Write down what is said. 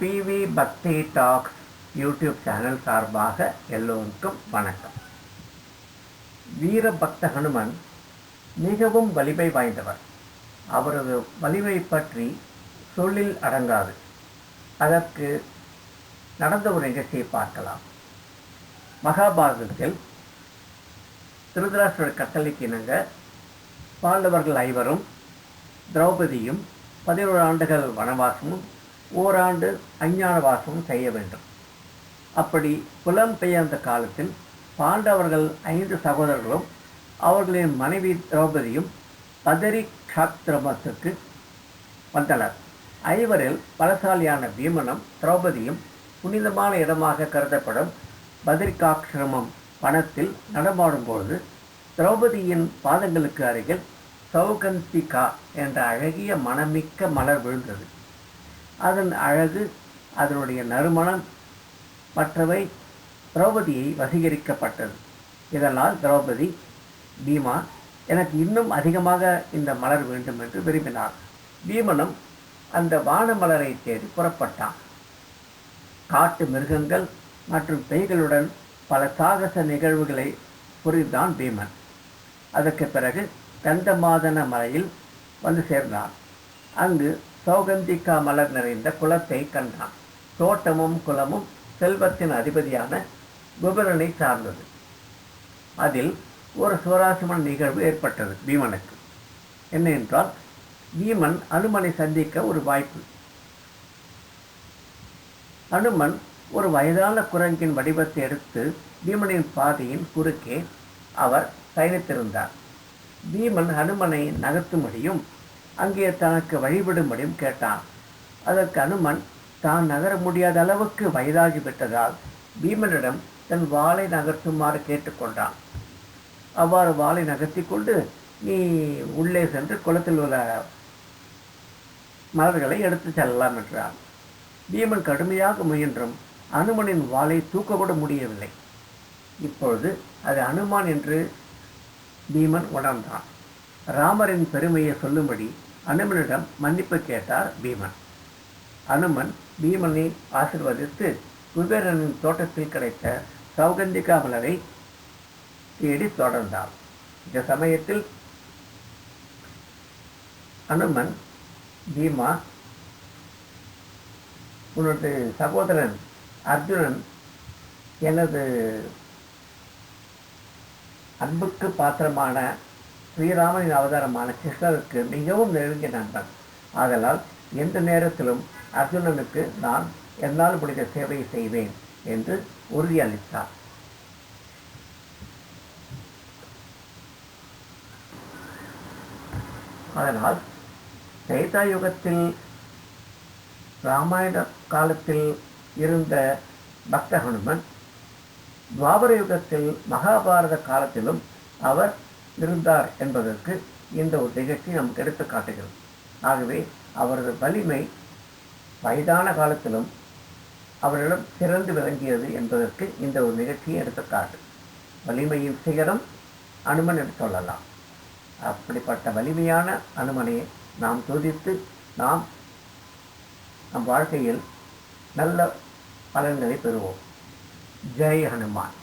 PV பக்தி tax YouTube channel சார்பாக எல்லோருக்கும் வணக்கம். வீரபக்த ஹனுமன் மிகவும் வலிமை வாய்ந்தவர். அவரது வலிமை பற்றி சொல்லில் அடங்காது. அதற்கு நடந்த ஒரு நிகழ்ச்சியை பார்க்கலாம். மகாபாரதத்தில் திருதராஷ்டிர கட்டளைக்கு இணங்க பாண்டவர்கள் ஐவரும் திரௌபதியும் பதினோரு ஆண்டுகள் வனவாசமும் ஓராண்டு அஞ்ஞான வாசமும் செய்ய வேண்டும். அப்படி புலம்பெயர்ந்த காலத்தில் பாண்டவர்கள் ஐந்து சகோதரர்களும் அவர்களின் மனைவி திரௌபதியும் பதரி கஷாத்திரமத்துக்கு வந்தனர். ஐவரில் பலசாலியான பீமனும் திரௌபதியும் புனிதமான இடமாக கருதப்படும் பத்ரிகாசிரமம் வனத்தில் நடமாடும்பொழுது திரௌபதியின் பாதங்களுக்கு அருகில் சௌகந்திகா என்ற அழகிய மனமிக்க மலர் விழுந்தது. அதன் அழகு அதனுடைய நறுமணம் மற்றவை திரௌபதியை வசீகரிக்கப்பட்டது. இதனால் திரௌபதி பீமா எனக்கு இன்னும் அதிகமாக இந்த மலர் வேண்டும் என்று விரும்பினார். பீமனும் அந்த வான மலரை தேடி புறப்பட்டான். காட்டு மிருகங்கள் மற்றும் பெய்களுடன் பல சாகச நிகழ்வுகளை புரிந்தான் பீமன். அதற்கு பிறகு கந்தமாதன மலையில் வந்து சேர்ந்தான் அங்கு சௌகந்திகா மலர் நிறைந்த குளத்தை கண்டான். தோட்டமும் குளமும் செல்வத்தின் அதிபதியான குபரனை சார்ந்தது. அதில் ஒரு சுவராசிமன் நிகழ்வு ஏற்பட்டது பீமனுக்கு. என்ன என்றால் பீமன் அனுமனை சந்திக்க ஒரு வாய்ப்பு. அனுமன் ஒரு வயதான குரங்கின் வடிவத்தை எடுத்து பீமனின் பாதையின் குறுக்கே அவர் பயணித்திருந்தார். பீமன் ஹனுமனை நகர்த்தும்படியும் அங்கே தனக்கு வழிபடும்படியும் கேட்டான். அதற்கு அனுமன் தான் நகர முடியாத அளவுக்கு வயதாகிவிட்டதால் பீமனிடம் தன் வாளை நகர்த்துமாறு கேட்டுக்கொண்டான் அவ்வாறு வாளை நகர்த்தி கொண்டு நீ உள்ளே சென்று குளத்தில் உள்ள மலர்களை எடுத்து செல்லலாம் என்றான். பீமன் கடுமையாக முயன்றும் அனுமனின் வாளை தூக்கக்கூட முடியவில்லை. இப்பொழுது அது அனுமான் என்று பீமன் உணர்ந்தான். ராமரின் பெருமையை சொல்லும்படி அனுமனிடம் மன்னிப்பு கேட்டார் பீமன். அனுமன் பீமனை ஆசிர்வதித்து குபேரனின் தோட்டத்தில் கிடைத்த சௌகந்திகா மலரை தேடி தொடர்ந்தார் இந்த சமயத்தில் அனுமன் பீமா உனது சகோதரன் அர்ஜுனன் எனது அன்புக்கு பாத்திரமான ஸ்ரீராமனின் அவதாரமான கிருஷ்ணருக்கு மிகவும் நெருங்கிய நண்பன். ஆதலால் எந்த நேரத்திலும் அர்ஜுனனுக்கு நான் என்னால் முடிந்த சேவையை செய்வேன் என்று உறுதியளித்தார். அதனால் திரேதா யுகத்தில் ராமாயண காலத்தில் இருந்த பக்த ஹனுமன் துவாபர யுகத்தில் மகாபாரத காலத்திலும் அவர் இருந்தார் என்பதற்கு இந்த ஒரு நிகழ்ச்சி நமக்கு எடுத்து காட்டுகிறது. ஆகவே அவரது வலிமை வயதான காலத்திலும் அவரிடம் சிறந்து விளங்கியது என்பதற்கு இந்த ஒரு நிகழ்ச்சியை எடுத்துக்காட்டு வலிமையின் சிகரம் அனுமன் என்று சொல்லலாம். அப்படிப்பட்ட வலிமையான அனுமனை நாம் துதித்து நாம் நம் வாழ்க்கையில் நல்ல பலன்களை பெறுவோம். ஜெய் ஹனுமான்.